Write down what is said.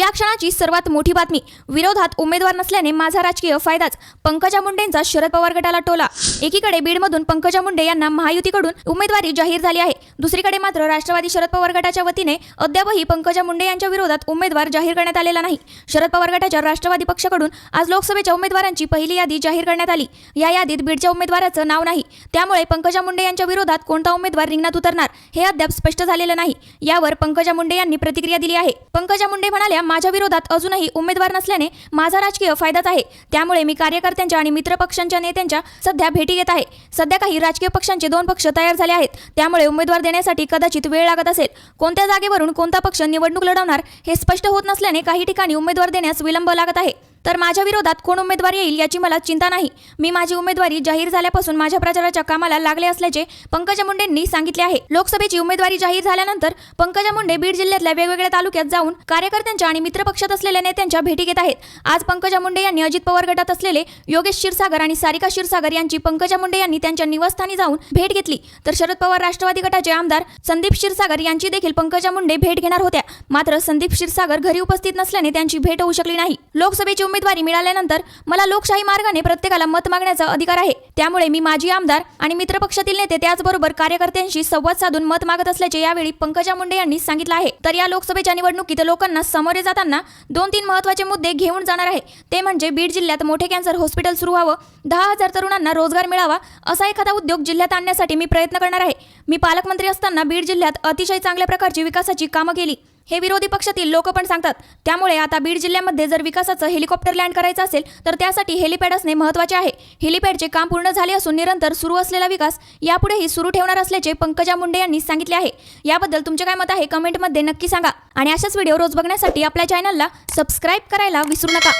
या क्षणाची सर्वात मोठी बातमी विरोधात उमेदवार नसल्याने माझा राजकीय फायदाच. पंकजा मुंडेंचा शरद पवार गटाला टोला. एकीकडे बीडमधून पंकजा मुंडे यांना महायुतीकडून उमेदवारी जाहीर झाली आहे. दुसरीकडे मात्र राष्ट्रवादी शरद पवार गटाच्या वतीने अद्यापही पंकजा मुंडे यांच्या विरोधात उमेदवार जाहीर करण्यात आलेला नाही. शरद पवार गटाच्या राष्ट्रवादी पक्षाकडून आज लोकसभेच्या उमेदवारांची पहिली यादी जाहीर करण्यात आली. या यादीत बीडच्या उमेदवाराचं नाव नाही. त्यामुळे पंकजा मुंडे यांच्या विरोधात कोणता उमेदवार रिंगणात उतरणार हे अद्याप स्पष्ट झालेलं नाही. यावर पंकजा मुंडे यांनी प्रतिक्रिया दिली आहे. पंकजा मुंडे म्हणाल्या माझ्या विरोधात अजूनही उमेदवार नसल्याने माझा राजकीय फायदाच आहे. त्यामुळे मी कार्यकर्त्यांच्या आणि मित्र पक्षांच्या नेत्यांच्या सध्या भेटी घेत आहे. सध्या काही राजकीय पक्षांचे दोन पक्ष तयार झाले आहेत. त्यामुळे उमेदवार देण्यासाठी कदाचित वेळ लागत असेल. कोणत्या जागेवरून कोणता पक्ष निवडणूक लढवणार हे स्पष्ट होत नसल्याने काही ठिकाणी उमेदवार देण्यास विलंब लागत आहे. तर माझ्या विरोधात कोण उमेदवार येईल याची मला चिंता नाही. मी माझी उमेदवारी जाहीर झाल्यापासून माझ्या प्रचाराच्या कामाला लागले असल्याचे पंकजा मुंडेंनी सांगितले आहे. लोकसभेची उमेदवारी जाहीर झाल्यानंतर पंकजा मुंडे बीड जिल्ह्यातल्या वेगवेगळ्या तालुक्यात जाऊन कार्यकर्त्यांच्या आणि मित्रपक्षात असलेल्या नेत्यांच्या भेटी घेत आहेत. आज पंकजा मुंडे यांनी अजित पवार गटात असलेले योगेश क्षीरसागर आणि सारिका क्षीरसागर यांची पंकजा मुंडे यांनी त्यांच्या निवासस्थानी जाऊन भेट घेतली. तर शरद पवार राष्ट्रवादी गटाचे आमदार संदीप क्षीरसागर यांची देखील पंकजा मुंडे भेट घेणार होत्या. मात्र संदीप क्षीरसागर घरी उपस्थित नसल्याने त्यांची भेट होऊ शकली नाही. लोकसभेची उमेदवारी मिळाल्यानंतर मला लोकशाही मार्गाने प्रत्येकाला मत मागण्याचा अधिकार आहे. त्यामुळे मी माजी आमदार आणि मित्रपक्षातील नेते त्याचबरोबर कार्यकर्त्यांशी संवाद साधून मत मागत असल्याचे यावेळी पंकजा मुंडे यांनी सांगितलं आहे. तर या लोकसभेच्या निवडणुकीत लोकांना सामोरे जाताना दोन तीन महत्त्वाचे मुद्दे घेऊन जाणार आहे. ते म्हणजे बीड जिल्ह्यात मोठे कॅन्सर हॉस्पिटल सुरू व्हावं दहा हजार तरुणांना रोजगार मिळावा असा एखादा उद्योग जिल्ह्यात आणण्यासाठी मी प्रयत्न करणार आहे. मी पालकमंत्री असताना बीड जिल्ह्यात अतिशय चांगल्या प्रकारची विकासाची कामं केली. हे विरोधी पक्षातील लोक पण सांगतात. त्यामुळे आता बीड जिल्ह्यामध्ये जर विकासाचं हेलिकॉप्टर लँड करायचं असेल तर त्यासाठी हेलिपॅड असणे महत्त्वाचे आहे. हेलिपॅडचे काम पूर्ण झाले असून निरंतर सुरू असलेला विकास यापुढेही सुरू ठेवणार असल्याचे पंकजा मुंडे यांनी सांगितले आहे. याबद्दल तुमचे काय मत आहे? कमेंटमध्ये नक्की सांगा. आणि अशाच व्हिडिओ रोज बघण्यासाठी आपल्या चॅनलला सबस्क्राईब करायला विसरू नका.